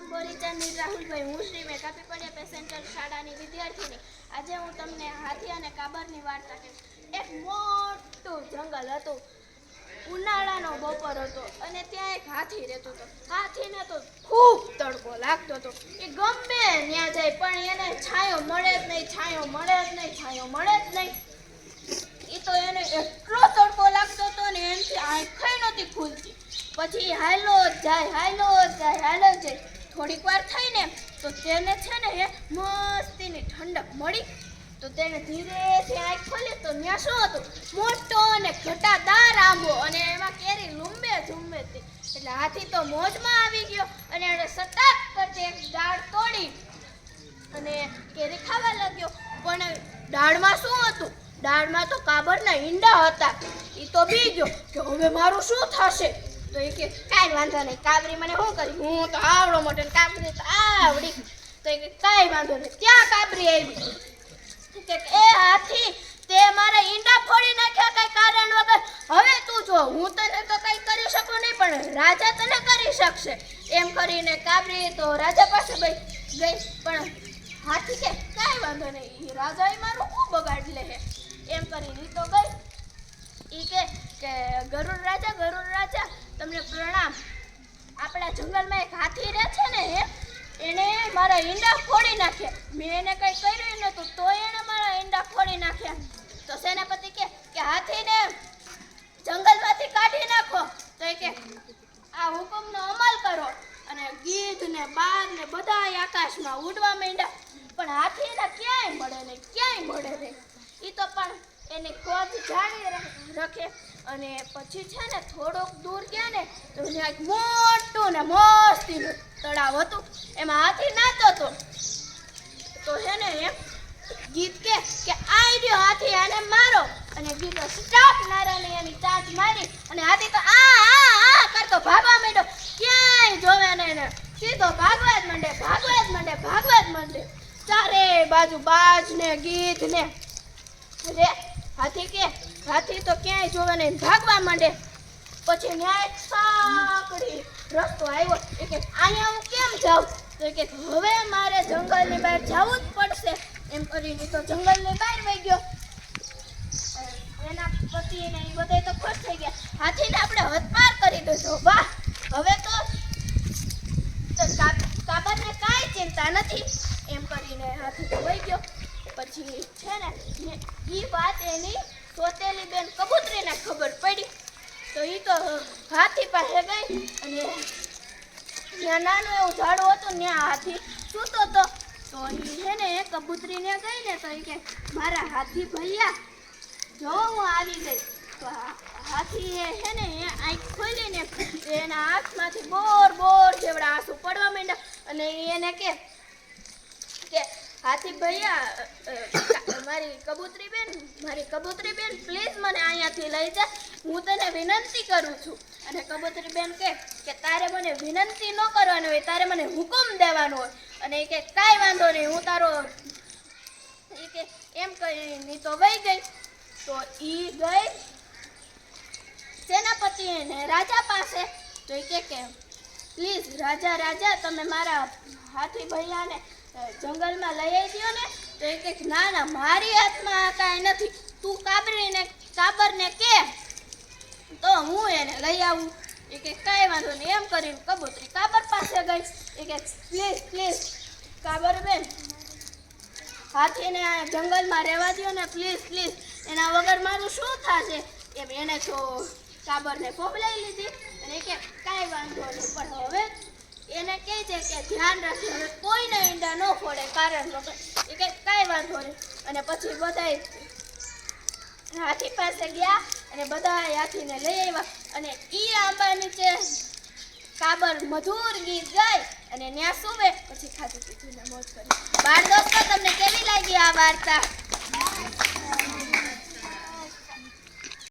નામ બોરીચંદ રાહુલભાઈ હું શ્રી મેઘાપી પડ્યા પેસેન્જર શાળાની વિદ્યાર્થીની. આજે હું તમને હાથી અને કાબરની વાર્તા કહીશ. એક મોટું જંગલ હતું. ઉનાળાનો બપોર હતો અને ત્યાં એક હાથી રહેતો હતો. હાથીને તો ખૂબ તડકો લાગતો હતો. એ ગમે ત્યાં જાય, પણ એને છાંયો મળે જ નહીં, છાંયો મળે જ નહીં, છાંયો મળે જ નહીં. એ તો એને એટલો તડકો લાગતો હતો ને એનથી આંખે નહોતી ખુલતી. પછી હાલો જાય હાલો જાય હાલો જાય. થોડીક વાર થઈને તો તેને છે ને એ મસ્તીની ઠંડક મળી. તો તેને ધીરેથી આંખ ખોલી તો ત્યાં શું હતું? મોટો અને ઘટાદાર આંબો અને એમાં કેરી લૂંબે ઝૂંબે હતી. એટલે હાથી તો મોજમાં આવી ગયો અને એણે સટાક કરતી એક ડાળ તોડી અને કેરી ખાવા લાગ્યો. પણ દાળમાં શું હતું? દાળમાં તો કાબરના ઈંડા હતા. એ તો બી ગયો કે હવે મારું શું થશે? તો એ કે, કાંઈ વાંધો નહીં કાબરી મને શું કરી? હું તો આવડો મોટો કાબરી તો આવડી. તો એ કે, કાંઈ વાંધો નહીં ત્યાં કાબરી આવી? કે, એ હાથી, તે મારા ઈંડા ફોડી નાખ્યા કઈ કારણ વગર. હવે તું જો, હું તને તો કઈ કરી શકું નહીં, પણ રાજા તને કરી શકશે. એમ કરીને કાબરી તો રાજા પાસે ગઈ ગઈ. પણ હાથી કે, કાંઈ વાંધો નહીં રાજા રાજાએ મારું ખૂબ બગાડી લે એમ કરીને તો ગઈ. ઈ કે, ગરુડ રાજા ગરુડ રાજા તમને પ્રણામ. આપણા જંગલમાં એક હાથી રહે છે ને હે એને મારા ઈંડા ફોડી નાખ્યા મેં એને કંઈ કર્યું નહોતું તો એણે મારા ઈંડા ફોડી નાખ્યા. તો સેનાપતિ કે કે, હાથીને જંગલમાંથી કાઢી નાખો. તો એ કે આ હુકમનો અમલ કરો. અને ગીધ ને બાગ ને બધા આકાશમાં ઉડવા માંડ્યા. પણ હાથીને ક્યાંય મળે નહીં, ક્યાંય મળે નહીં. એ તો પણ એની ખોજ જાણી ર- રખે અને પછી છે ને થોડોક દૂર ગયા ને તો ત્યાં એક મોટું ને મસ્તીનું તળાવ હતું. એમાં હાથી નાતો હતો તો છે ને એમ ગીત કે કે આઈ હાથી આને મારો. અને ગીતો સ્ટાપ નારાની એની ચાંચ મારી. અને હાથી તો આ આ આ કરતો ભાગવા માંડ્યો. ક્યાંય જોવે નહીં એને. સીધો ભાગવા જ માંડે, ભાગવા જ માંડે, ભાગવા જ માંડે. ચારે બાજુ બાજ ને ગીત ને રે હાથી કે, હાથી તો ક્યાંય જોવે નહીં, ભાગવા માંડે. પછી ન્યાય સાંકડી રસ્તો આવ્યો. એ કે, અહીંયા હું કેમ જાઉં? તો કે, હવે મારે જંગલની બહાર જવું જ પડશે. એમ કરીને તો જંગલની બહાર વહી ગયો. એના પતિ ને એ બધા તો ખુશ થઈ ગયા. હાથીને આપણે હદપાર કરી દીધો. વાહ, હવે તો કાબરને કાંઈ ચિંતા નથી. એમ કરીને હાથી તો વહી ગયો. પછી છે ને એ વાત એની સોતેલી બેન કબૂતરીને ખબર પડી. તો એ તો હાથી પાસે ગઈ અને ત્યાં નાનું એવું ઝાડું હતું ત્યાં હાથી સૂતો તો તો છે ને એ કબૂતરીને ગઈ ને તો એ કે, મારા હાથી ભૈયા, જો હું આવી ગઈ. તો હાથી એ છે ને એ આંખ ખોલીને એના આંખમાંથી બોર બોર જેવડા આંસુ પડવા માંડ્યા અને એને કે હાથી ભૈયા મારી કબૂતરી બેન, મારી કબૂતરી બેન પ્લીઝ મને અહીંયાથી લઈ જા. હું તને વિનંતી કરું છું. અને કબૂતરી બેન કે કે તારે મને વિનંતી ન કરવાની હોય, તારે મને હુકમ દેવાનો હોય. અને એ કે કાંઈ વાંધો નહીં, હું તારો, એ કે એમ કરીને તો વહી ગઈ. તો ઈ ગઈ સેનાપતિ એને રાજા પાસે. તો એ કે, પ્લીઝ રાજા રાજા, તમે મારા હાથી ભૈયાને જંગલમાં લઈ આવી ને, તો એ કે ના ના, મારી હાથમાં કાંઈ નથી. તું કાબરીને, કાબરને કે તો હું એને લઈ આવું. એ કે કાંઈ વાંધો નહીં. એમ કરીને કબૂતરી કાબર પાસે ગઈ. એ કે પ્લીઝ પ્લીઝ કાબર બેન હાથીને જંગલમાં રહેવા દ્યો ને, પ્લીઝ પ્લીઝ. એના વગર મારું શું થશે? એમ એને તો કાબરને ફોબલાઈ લીધી. અને કે કાંઈ વાંધો નહીં, પણ કહે છે કે ધ્યાન રાખજો. કોઈને ઈંડા ન ફોડે, કારણ વગર એ કે કાંઈ વાંધો નહીં. અને પછી બધાય હાથી પાસે ગયા અને બધા હાથીને લઈ આવ્યા. અને ઈ આંબા નીચે કાબર મધુર ગીત ગાય અને ન્યા સુવે, પછી ખાધું પીધું મોજ કરી બાળ દોસ્તો, તમને કેવી લાગી આ વાર્તા?